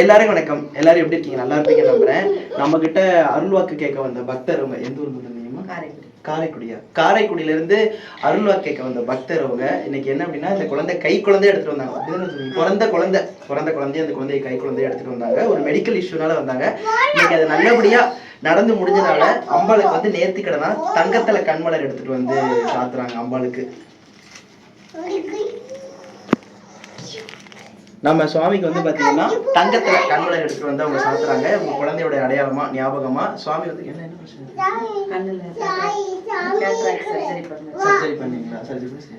எல்லாரும் வணக்கம். எல்லாரும் எப்படி இருக்கீங்க? நல்லா இருப்பீங்க நம்புறேன். நம்ம கிட்ட அருள்வாக்கு கேட்க வந்த பக்தர் எந்த ஊர் தெரியுமா காரைக்குடியா? காரைக்குடியிலேருந்து அருள்வாக்கு கேட்க வந்த பக்தர் அவங்க இன்னைக்கு என்ன அப்படின்னா இந்த குழந்தை கை குழந்தை எடுத்துட்டு வந்தாங்க. அப்படின்னு பிறந்த குழந்தை பிறந்த குழந்தைய அந்த குழந்தைய கை குழந்தைய எடுத்துட்டு வந்தாங்க. ஒரு மெடிக்கல் இஷ்யூனால வந்தாங்க. இன்னைக்கு அது நல்லபடியாக நடந்து முடிஞ்சதால அம்பாளுக்கு வந்து நேர்த்திக்கடனா தங்கத்துல கண்மலர் எடுத்துட்டு வந்து சாத்துறாங்க அம்பாளுக்கு. நம்ம சுவாமிக்கு வந்து பார்த்தீங்கன்னா தங்கத்தில் கண்மலர் எடுத்துட்டு வந்து அவங்க சாத்துறாங்க. உங்க குழந்தையோட அடையாளமா ஞாபகமா? சுவாமி வந்து என்ன என்ன பிரச்சனை? சர்ஜரி பண்ணீங்களா? சர்ஜரி பண்ணி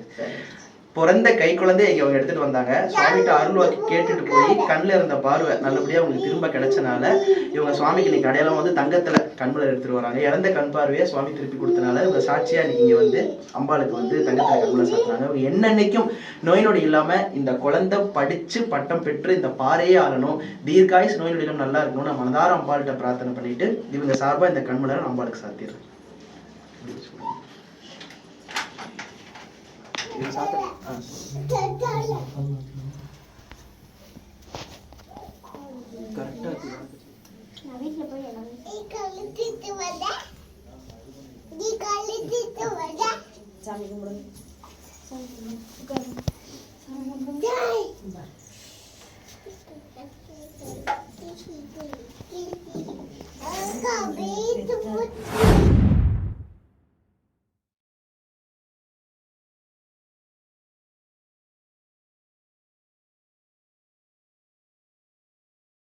பிறந்த கை குழந்தை இங்க அவங்க எடுத்துட்டு வந்தாங்க. சுவாமிகிட்ட அருள்வாக்கி கேட்டுட்டு போய் கண்ணுல இருந்த பார்வை நல்லபடியா அவங்களுக்கு திரும்ப கிடைச்சனால இவங்க சுவாமிக்கு இன்னைக்கு அடையாளம் வந்து தங்கத்துல கண்மலர் எடுத்துட்டு வராங்க. இறந்த கண் பார்வையை சுவாமி திருப்பி கொடுத்தனால இவங்க சாட்சியா இன்னைக்கு இங்க வந்து அம்பாளுக்கு வந்து தங்கத்துல கண்மலர் சாத்துறாங்க. இவங்க என்னன்னைக்கும் நோய் நொடி இல்லாம இந்த குழந்தை படிச்சு பட்டம் பெற்று இந்த பாறையே ஆளணும். தீர்காயுஸ் நோய் நொடியிலும் நல்லா இருக்கணும் நான் மனதார அம்பாள்கிட்ட பிரார்த்தனை பண்ணிட்டு இவங்க சார்பா இந்த கண்மலர் அம்பாளுக்கு சாத்திடுறேன். நீ சாப்பிடுங்க கரெக்டா நான் வீட்ல போய் எல்லாம் நீ கழுத்திட்டு வர நீ கழுத்திட்டு வர சாமி சாமி